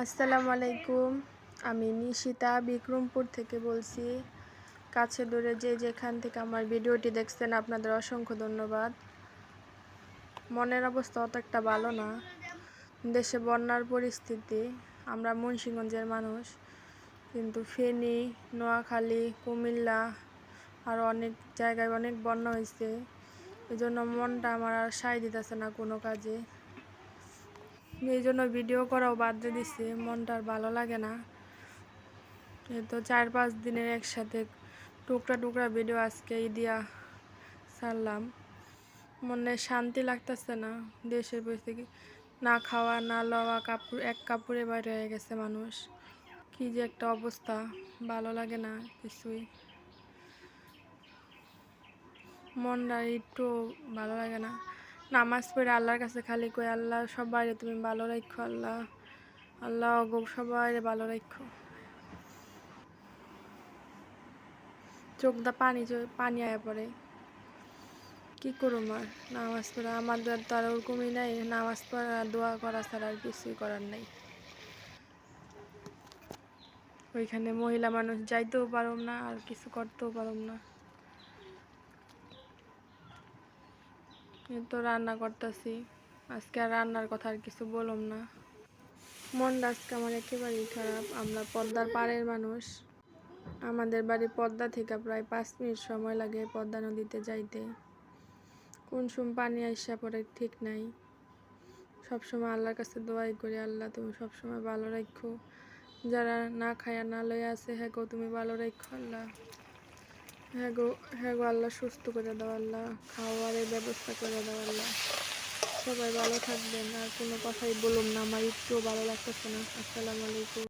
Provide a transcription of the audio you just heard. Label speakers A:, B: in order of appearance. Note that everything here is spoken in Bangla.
A: আসসালামু আলাইকুম। আমি নিশিতা বিক্রমপুর থেকে বলছি। কাছে দূরে যে যেখান থেকে আমার ভিডিওটি দেখছেন, আপনাদের অসংখ্য ধন্যবাদ। মনের অবস্থা অত একটা ভালো না। দেশে বন্যার পরিস্থিতি, আমরা মুন্সিগঞ্জের মানুষ। কিন্তু ফেনী, নোয়াখালী, কুমিল্লা আর অনেক জায়গায় অনেক বন্যা হয়েছে এই জন্য মনটা আমার আর সায় দিতেছে না কোনো কাজে। এই জন্য ভিডিও করাও বাদ দিয়ে দিছি মনটা আর ভালো লাগে না। তো চার পাঁচ দিনের একসাথে টুকরা টুকরা ভিডিও আজকে দিয়া ছাড়লাম। মনে শান্তি লাগতেছে না, দেশের পরিস্থিতি না খাওয়া, না লওয়া, কাপড়, এক কাপড়ে বাইরে হয়ে গেছে মানুষ। কি যে একটা অবস্থা, ভালো লাগে না কিছুই। মনটা একটু ভালো লাগে না। নামাজ পড়ে আল্লাহর কাছে খালি কই, আল্লাহ সবাই তুমি ভালো রাখো আল্লাহ আল্লাহ গো সবাই ভালো রাখো চোখ দা পানি পানি আয়া পড়ে। কি করুম আর? নামাজ পড়া আমাদের তো আর ওরকমই নাই, নামাজ পড়া, দোয়া করা ছাড়া আর কিছুই করার নাই। ওইখানে মহিলা মানুষ যাইতেও পারুম না, আর কিছু করতেও পারুম না। তো রান্না করতেছি। আজকে আর রান্নার কথা আর কিছু বললাম না। মনটা আজকে আমার একেবারেই খারাপ। আমরা পদ্মার পাড়ের মানুষ। আমাদের বাড়ি পদ্মা থেকে প্রায় পাঁচ মিনিট সময় লাগে পদ্মা নদীতে যাইতে। কোন সময় পানি আসা পরে ঠিক নাই। সবসময় আল্লাহর কাছে দোয়াই করি, আল্লাহ তুমি সবসময় ভালো রাখো যারা না খায়া না লইয়া আছে হ্যাঁ গো, তুমি ভালো রাখো আল্লাহ। হ্যাঁ গো হ্যাঁ গো, আল্লাহ সুস্থ করে দাও, আল্লাহ খাওয়ারের ব্যবস্থা করে দাও, আল্লাহ। সবাই ভালো থাকবেন, আর কোনো কথাই বলুন না, আমার একটুও ভালো লাগতেছে না। আসসালামু আলাইকুম।